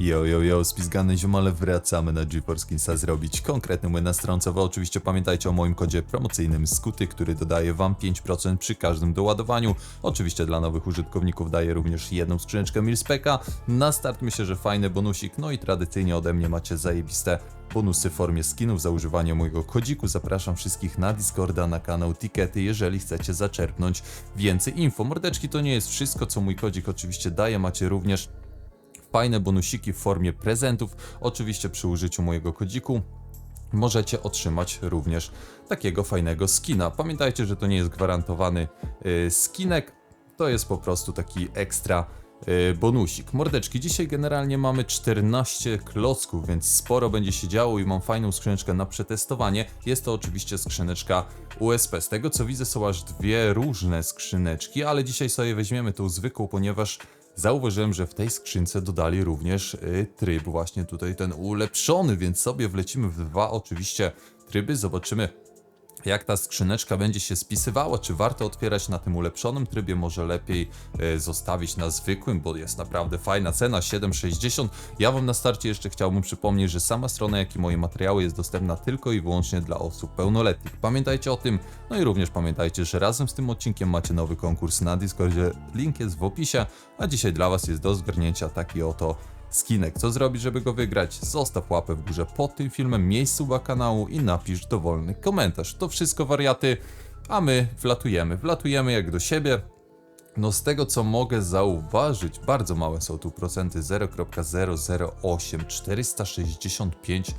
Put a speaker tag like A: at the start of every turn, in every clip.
A: Yo, yo, yo, spizgane ziomale, wracamy na GeForce Kinsa zrobić konkretny młyn na stronce. Wy Oczywiście pamiętajcie o moim kodzie promocyjnym Skuty, który dodaje wam 5% przy każdym doładowaniu. Oczywiście dla nowych użytkowników daje również jedną skrzyneczkę Milspeka. Na start myślę, że fajny bonusik, no i tradycyjnie ode mnie macie zajebiste bonusy w formie skinów za używanie mojego kodziku. Zapraszam wszystkich na Discorda, na kanał Tikety, jeżeli chcecie zaczerpnąć więcej info. Mordeczki to nie jest wszystko, co mój kodzik oczywiście daje, macie również fajne bonusiki w formie prezentów. Oczywiście przy użyciu mojego kodziku możecie otrzymać również takiego fajnego skina. Pamiętajcie, że to nie jest gwarantowany y, skinek, to jest po prostu taki ekstra y, bonusik. Mordeczki, dzisiaj generalnie mamy 14 klocków, więc sporo będzie się działo i mam fajną skrzyneczkę na przetestowanie. Jest to oczywiście skrzyneczka USP. Z tego co widzę są aż dwie różne skrzyneczki, ale dzisiaj sobie weźmiemy tą zwykłą, ponieważ zauważyłem, że w tej skrzynce dodali również y, tryb właśnie tutaj ten ulepszony, więc sobie wlecimy w dwa oczywiście tryby, zobaczymy jak ta skrzyneczka będzie się spisywała, czy warto otwierać na tym ulepszonym trybie, może lepiej e, zostawić na zwykłym, bo jest naprawdę fajna cena, 7,60. Ja wam na starcie jeszcze chciałbym przypomnieć, że sama strona, jak i moje materiały jest dostępna tylko i wyłącznie dla osób pełnoletnich. Pamiętajcie o tym, no i również pamiętajcie, że razem z tym odcinkiem macie nowy konkurs na Discordzie, link jest w opisie, a dzisiaj dla was jest do zgarnięcia taki oto skinek. Co zrobić, żeby go wygrać? Zostaw łapę w górze pod tym filmem, miejsc suba kanału i napisz dowolny komentarz. To wszystko wariaty, a my wlatujemy. Wlatujemy jak do siebie. No z tego co mogę zauważyć, bardzo małe są tu procenty 0,008, 465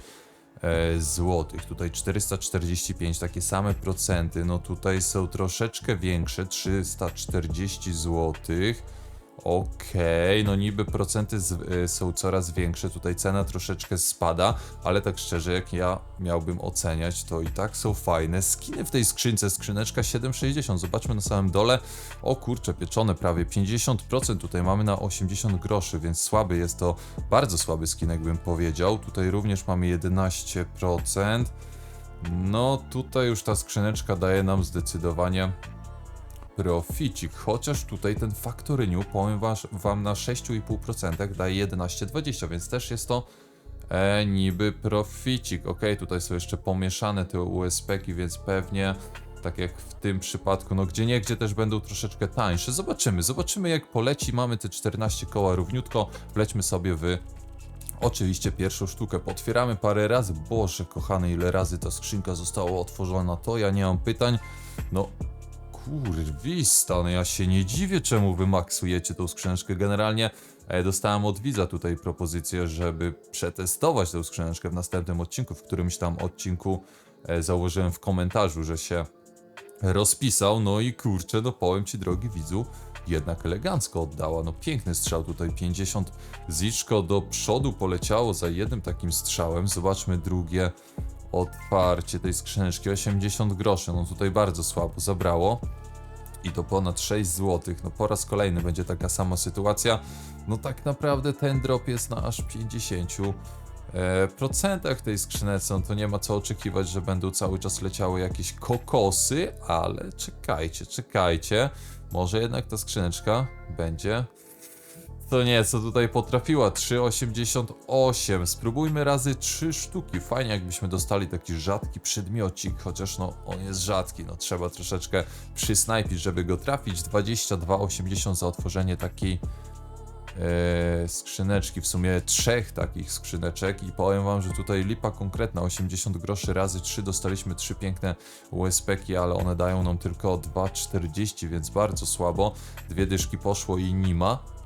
A: e, złotych. Tutaj 445, takie same procenty. No tutaj są troszeczkę większe, 340 złotych. Okej, no niby procenty z, y, są coraz większe, tutaj cena troszeczkę spada, ale tak szczerze, jak ja miałbym oceniać, to i tak są fajne. Skiny w tej skrzynce, skrzyneczka 7,60, zobaczmy na samym dole, o kurczę, pieczone prawie 50%, tutaj mamy na 80 groszy, więc słaby jest to, bardzo słaby skinek bym powiedział, tutaj również mamy 11%, no tutaj już ta skrzyneczka daje nam zdecydowanie proficik, chociaż tutaj ten faktoryniu, powiem wam na 6,5% daje 11,20, więc też jest to e, niby proficik. Ok, tutaj są jeszcze pomieszane te USP-ki, więc pewnie tak jak w tym przypadku, no gdzie nie, gdzie też będą troszeczkę tańsze. Zobaczymy, zobaczymy jak poleci, mamy te 14 koła równiutko, wlećmy sobie w Oczywiście pierwszą sztukę potwieramy parę razy. Boże, kochany, ile razy ta skrzynka została otworzona, to ja nie mam pytań. No, Kurwista, no ja się nie dziwię, czemu wy maksujecie tą skrzyneczkę. Generalnie e, dostałem od widza tutaj propozycję, żeby przetestować tę skrzyneczkę w następnym odcinku, w którymś tam odcinku e, założyłem w komentarzu, że się rozpisał, no i kurczę, no powiem ci drogi widzu, jednak elegancko oddała, no piękny strzał tutaj, 50 ziczko do przodu poleciało za jednym takim strzałem, zobaczmy drugie otwarcie tej skrzyneczki, 80 groszy, no tutaj bardzo słabo zabrało i to ponad 6 zł. No po raz kolejny będzie taka sama sytuacja. No tak naprawdę ten drop jest na aż 50 e, procentach tej skrzynece, no to nie ma co oczekiwać, że będą cały czas leciały jakieś kokosy, ale czekajcie, czekajcie. Może jednak ta skrzyneczka będzie to nie, co tutaj potrafiła, 3,88. Spróbujmy razy 3 sztuki. Fajnie jakbyśmy dostali taki rzadki przedmiocik, chociaż no on jest rzadki, no trzeba troszeczkę przysnajpić, żeby go trafić. 22,80 za otworzenie takiej e, skrzyneczki, w sumie trzech takich skrzyneczek i powiem wam, że tutaj lipa konkretna, 80 groszy razy 3, dostaliśmy trzy piękne USP-ki, ale one dają nam tylko 2,40, więc bardzo słabo. Dwie dyszki poszło i nie ma.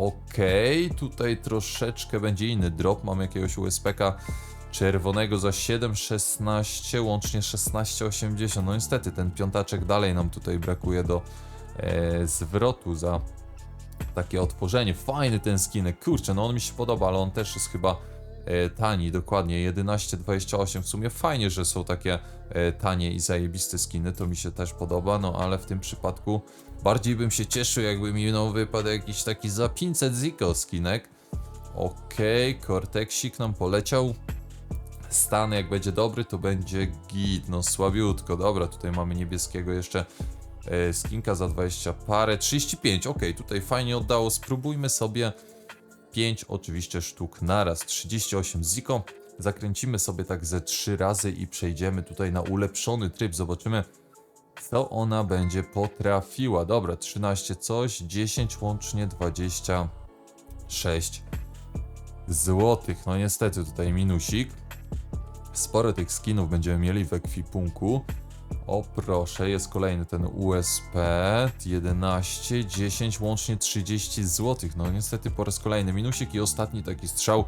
A: Okej, tutaj troszeczkę będzie inny drop. Mam jakiegoś USPK czerwonego za 7,16, łącznie 16,80. No niestety, ten piątaczek dalej nam tutaj brakuje do e, zwrotu za takie otworzenie. Fajny ten skinek, kurczę, no on mi się podoba, ale on też jest chyba tani, dokładnie 11,28. W sumie fajnie, że są takie e, tanie i zajebiste skiny, to mi się też podoba, no ale w tym przypadku bardziej bym się cieszył, jakby mi no, wypadł jakiś taki za 500 Ziko skinek. Okej, okay, nam poleciał. Stan jak będzie dobry, to będzie git, no słabiutko. Dobra, tutaj mamy niebieskiego jeszcze e, skinka za 20 parę, 35, ok, tutaj fajnie oddało. Spróbujmy sobie 5 oczywiście sztuk naraz, 38 ziko. Zakręcimy sobie tak ze 3 razy i przejdziemy tutaj na ulepszony tryb. Zobaczymy, co ona będzie potrafiła. Dobra, 13 coś, 10 łącznie 26 złotych. No niestety tutaj minusik. Sporo tych skinów będziemy mieli w ekwipunku. O proszę, jest kolejny ten USP 11, 10, łącznie 30 zł. No niestety po raz kolejny minusik i ostatni taki strzał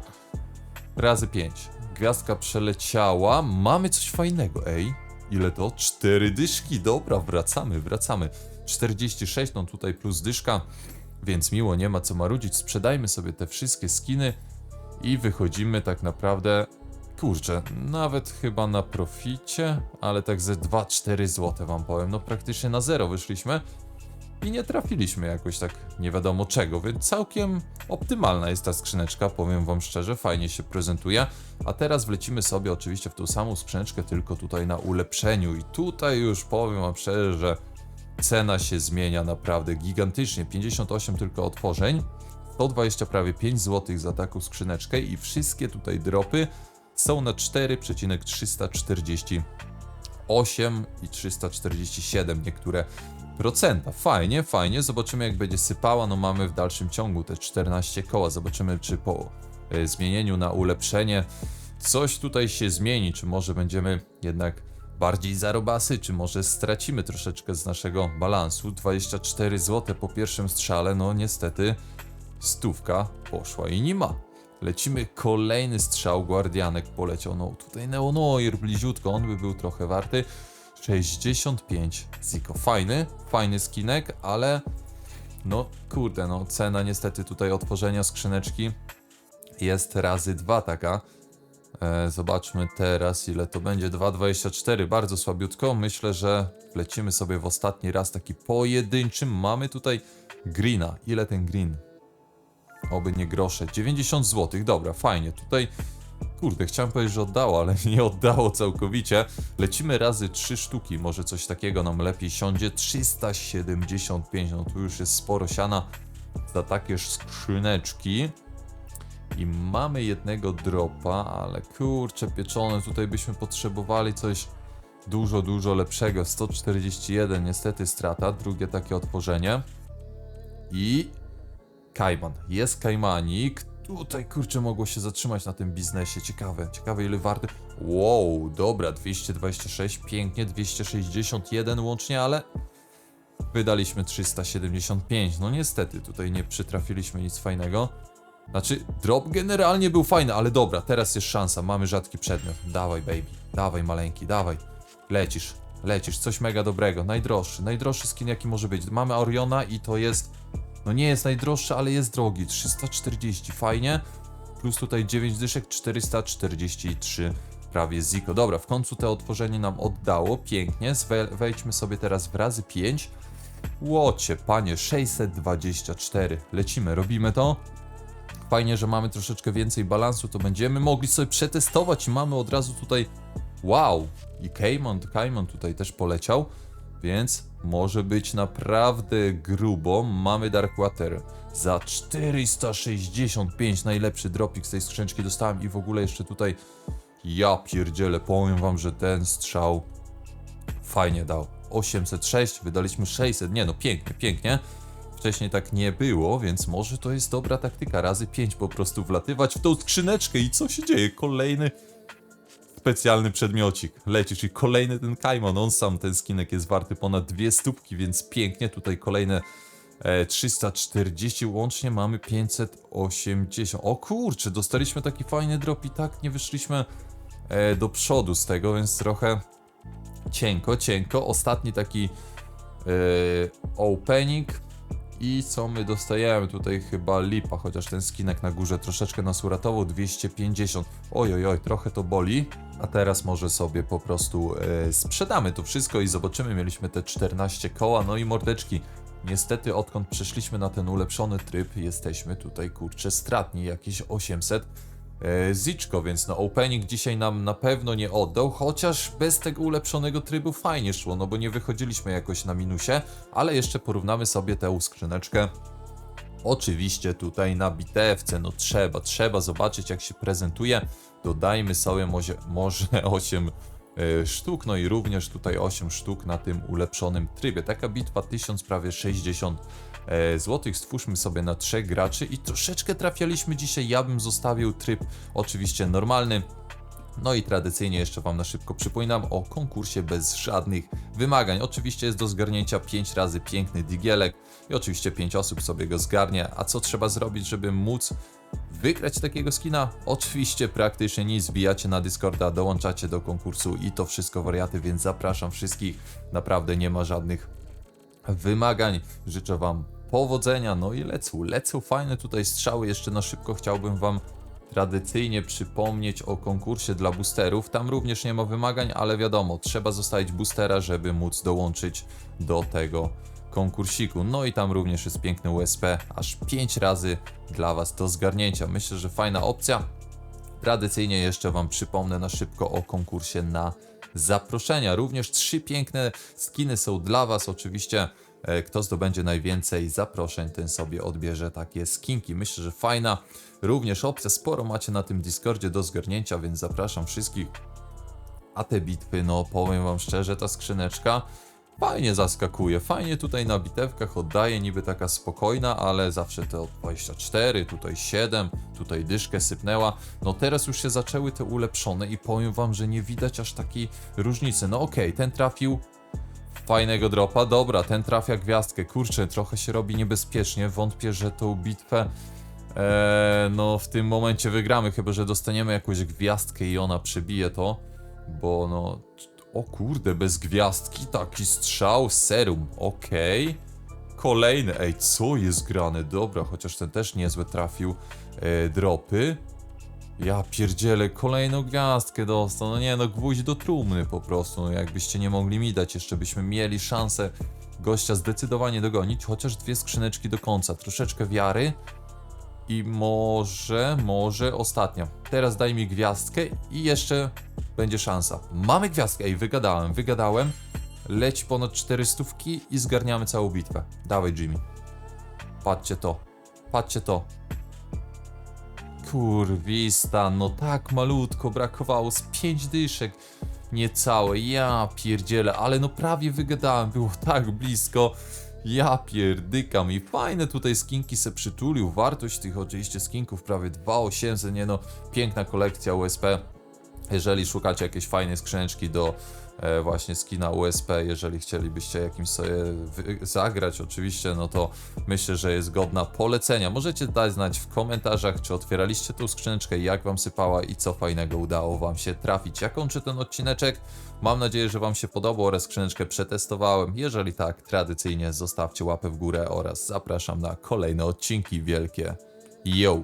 A: razy 5. Gwiazdka przeleciała. Mamy coś fajnego, ej. Ile to? Cztery dyszki. Dobra, wracamy, wracamy. 46, no tutaj plus dyszka, więc miło, nie ma co marudzić. Sprzedajmy sobie te wszystkie skiny i wychodzimy tak naprawdę, kurczę, nawet chyba na proficie, ale tak ze 2-4 zł wam powiem. No praktycznie na zero wyszliśmy i nie trafiliśmy jakoś tak nie wiadomo czego, więc całkiem optymalna jest ta skrzyneczka, powiem wam szczerze, fajnie się prezentuje. A teraz wlecimy sobie oczywiście w tą samą skrzyneczkę, tylko tutaj na ulepszeniu i tutaj już powiem wam szczerze, że cena się zmienia naprawdę gigantycznie, 58 tylko otworzeń, 120 prawie 5 zł za taką skrzyneczkę i wszystkie tutaj dropy są na 4,348 i 347 niektóre procenta. Fajnie, fajnie. Zobaczymy jak będzie sypała. No mamy w dalszym ciągu te 14 koła. Zobaczymy czy po e, zmienieniu na ulepszenie coś tutaj się zmieni. Czy może będziemy jednak bardziej zarobasy, czy może stracimy troszeczkę z naszego balansu. 24 zł po pierwszym strzale. No niestety stówka poszła i nie ma. Lecimy kolejny strzał, Guardianek poleciał, no tutaj Neonoir bliziutko, on by był trochę warty. 65 Ziko, fajny, fajny skinek, ale no kurde, no cena niestety tutaj otworzenia skrzyneczki jest razy dwa taka. E, zobaczmy teraz ile to będzie, 2,24, bardzo słabiutko, myślę, że lecimy sobie w ostatni raz taki pojedynczym, mamy tutaj greena, ile ten green? Oby nie grosze. 90 zł, dobra, fajnie. Tutaj, kurde, chciałem powiedzieć, że oddało, ale nie oddało całkowicie. Lecimy razy 3 sztuki, może coś takiego nam lepiej siądzie. 375, no tu już jest sporo siana za takie skrzyneczki. I mamy jednego dropa, ale kurczę pieczone, tutaj byśmy potrzebowali coś dużo, dużo lepszego. 141, niestety strata, drugie takie otworzenie. I Kajman. Jest Kajmanik. Tutaj kurczę mogło się zatrzymać na tym biznesie. Ciekawe, ciekawe ile warty. Wow, dobra, 226, pięknie, 261 łącznie, ale wydaliśmy 375. No niestety, tutaj nie przytrafiliśmy nic fajnego. Znaczy, drop generalnie był fajny, ale dobra, teraz jest szansa, mamy rzadki przedmiot. Dawaj, baby, dawaj, maleńki, dawaj. Lecisz, lecisz, coś mega dobrego. Najdroższy, najdroższy skin jaki może być. Mamy Oriona i to jest no nie jest najdroższy, ale jest drogi. 340, fajnie. Plus tutaj 9 dyszek, 443 prawie Ziko. Dobra, w końcu to otworzenie nam oddało. Pięknie. Wejdźmy sobie teraz w razy 5. Łocie, panie, 624. Lecimy, robimy to. Fajnie, że mamy troszeczkę więcej balansu, to będziemy mogli sobie przetestować i mamy od razu tutaj wow. I Cayman, Cayman tutaj też poleciał, więc może być naprawdę grubo. Mamy Darkwater za 465 najlepszy dropik z tej skrzyneczki dostałem i w ogóle jeszcze tutaj ja pierdzielę, powiem wam, że ten strzał fajnie dał. 806, wydaliśmy 600, nie no pięknie, pięknie. Wcześniej tak nie było, więc może to jest dobra taktyka, razy 5 po prostu wlatywać w tą skrzyneczkę i co się dzieje? Kolejny specjalny przedmiocik leci, czyli kolejny ten Kaimon, on sam ten skinek jest warty ponad dwie stópki, więc pięknie, tutaj kolejne e, 340, łącznie mamy 580. O kurczę, dostaliśmy taki fajny drop i tak nie wyszliśmy e, do przodu z tego, więc trochę cienko, cienko. Ostatni taki e, opening i co my dostajemy? Tutaj chyba lipa, chociaż ten skinek na górze troszeczkę nas uratował. 250. Oj, oj, trochę to boli. A teraz może sobie po prostu e, sprzedamy to wszystko i zobaczymy. Mieliśmy te 14 koła, no i mordeczki. Niestety, odkąd przeszliśmy na ten ulepszony tryb, jesteśmy tutaj kurczę stratni, jakieś 800 e, Ziczko, więc no opening dzisiaj nam na pewno nie oddał, chociaż bez tego ulepszonego trybu fajnie szło, no bo nie wychodziliśmy jakoś na minusie, ale jeszcze porównamy sobie tę skrzyneczkę Oczywiście tutaj na bitewce, no trzeba, trzeba zobaczyć jak się prezentuje. Dodajmy sobie może, może 8 e, sztuk, no i również tutaj 8 sztuk na tym ulepszonym trybie. Taka bitwa 1000 prawie 60 e, złotych. Stwórzmy sobie na trzech graczy i troszeczkę trafialiśmy dzisiaj. Ja bym zostawił tryb oczywiście normalny. No i tradycyjnie jeszcze Wam na szybko przypominam o konkursie bez żadnych wymagań. Oczywiście jest do zgarnięcia 5 razy piękny digielek i oczywiście 5 osób sobie go zgarnie. A co trzeba zrobić, żeby móc wygrać takiego skina? Oczywiście praktycznie nic. Wbijacie na Discorda, dołączacie do konkursu i to wszystko wariaty, więc zapraszam wszystkich. Naprawdę nie ma żadnych wymagań. Życzę Wam powodzenia. No i lecą, lecą fajne tutaj strzały. Jeszcze na szybko chciałbym Wam tradycyjnie przypomnieć o konkursie dla boosterów. Tam również nie ma wymagań, ale wiadomo, trzeba zostawić boostera, żeby móc dołączyć do tego konkursiku. No i tam również jest piękny USP, aż 5 razy dla Was do zgarnięcia. Myślę, że fajna opcja. Tradycyjnie jeszcze Wam przypomnę na szybko o konkursie na zaproszenia. Również trzy piękne skiny są dla Was. Oczywiście, e, kto zdobędzie najwięcej zaproszeń, ten sobie odbierze takie skinki. Myślę, że fajna również opcja. Sporo macie na tym Discordzie do zgarnięcia, więc zapraszam wszystkich. A te bitwy, no powiem Wam szczerze, ta skrzyneczka fajnie zaskakuje. Fajnie tutaj na bitewkach oddaje, niby taka spokojna, ale zawsze te od 24, tutaj 7, tutaj dyszkę sypnęła. No teraz już się zaczęły te ulepszone i powiem Wam, że nie widać aż takiej różnicy. No okej, ten trafił fajnego dropa. Dobra, ten trafia gwiazdkę. Kurczę, trochę się robi niebezpiecznie. Wątpię, że tą bitwę e, no w tym momencie wygramy, chyba że dostaniemy jakąś gwiazdkę i ona przebije to, bo no o kurde, bez gwiazdki taki strzał, serum, okej. Kolejny, ej, co jest grane? Dobra, chociaż ten też niezłe trafił e, dropy. Ja pierdzielę, kolejną gwiazdkę dostał. No nie, no gwóźdź do trumny po prostu. No jakbyście nie mogli mi dać, jeszcze byśmy mieli szansę gościa zdecydowanie dogonić. Chociaż dwie skrzyneczki do końca. Troszeczkę wiary. I może, może ostatnia. Teraz daj mi gwiazdkę i jeszcze będzie szansa. Mamy gwiazdkę, ej, wygadałem, wygadałem. Leć ponad 400 i zgarniamy całą bitwę. Dawaj, Jimmy. Patrzcie to. Patrzcie to. Kurwista, no tak malutko, brakowało z 5 dyszek. Niecałe, ja pierdzielę, ale no prawie wygadałem, było tak blisko. Ja pierdykam i fajne tutaj skinki se przytulił. Wartość tych oczywiście skinków prawie 2800, nie no, piękna kolekcja USP. Jeżeli szukacie jakiejś fajnej skrzyneczki do e, właśnie skina USP, jeżeli chcielibyście jakimś sobie zagrać oczywiście, no to myślę, że jest godna polecenia. Możecie dać znać w komentarzach, czy otwieraliście tą skrzyneczkę, jak wam sypała i co fajnego udało wam się trafić. Ja kończę ten odcineczek. Mam nadzieję, że wam się podobał oraz skrzyneczkę przetestowałem. Jeżeli tak, tradycyjnie zostawcie łapę w górę oraz zapraszam na kolejne odcinki wielkie. Yo!